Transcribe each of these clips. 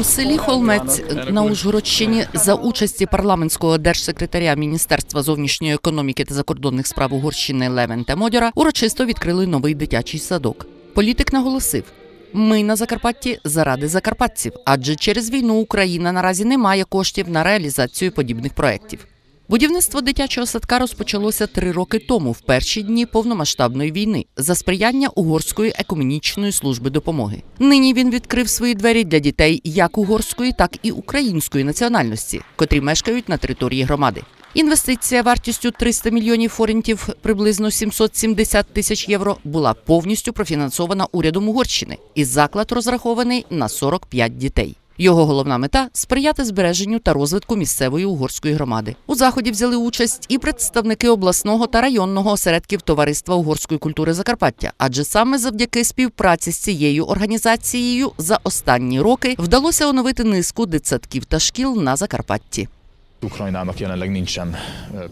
У селі Холмець на Ужгородщині за участі парламентського держсекретаря Міністерства зовнішньої економіки та закордонних справ Угорщини Левента Модіра урочисто відкрили новий дитячий садок. Політик наголосив. Ми на Закарпатті заради закарпатців, адже через війну Україна наразі не має коштів на реалізацію подібних проєктів. Будівництво дитячого садка розпочалося три роки тому, в перші дні повномасштабної війни, за сприяння Угорської екуменічної служби допомоги. Нині він відкрив свої двері для дітей як угорської, так і української національності, котрі мешкають на території громади. Інвестиція вартістю 300 мільйонів форінтів, приблизно 770 тисяч євро, була повністю профінансована урядом Угорщини, і заклад розрахований на 45 дітей. Його головна мета сприяти збереженню та розвитку місцевої угорської громади. У заході взяли участь і представники обласного та районного осередків товариства угорської культури Закарпаття, адже саме завдяки співпраці з цією організацією за останні роки вдалося оновити низку дитсадків та шкіл на Закарпатті. Ukrajnának jelenleg nincsen.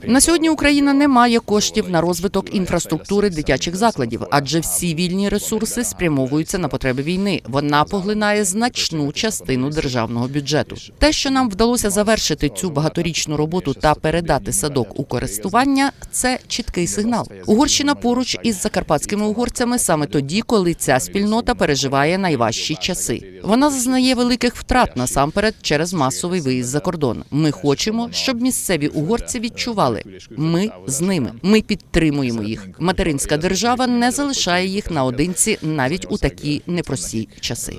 На сьогодні Україна не має коштів на розвиток інфраструктури дитячих закладів, адже всі вільні ресурси спрямовуються на потреби війни. Вона поглинає значну частину державного бюджету. Те, що нам вдалося завершити цю багаторічну роботу та передати садок у користування, це чіткий сигнал. Угорщина поруч із закарпатськими угорцями саме тоді, коли ця спільнота переживає найважчі часи. Вона зазнає великих втрат насамперед через масовий виїзд за кордон. Ми хочемо, щоб місцеві угорці відчували, ми з ними. Ми підтримуємо їх. Материнська держава не залишає їх наодинці навіть у такі непрості часи.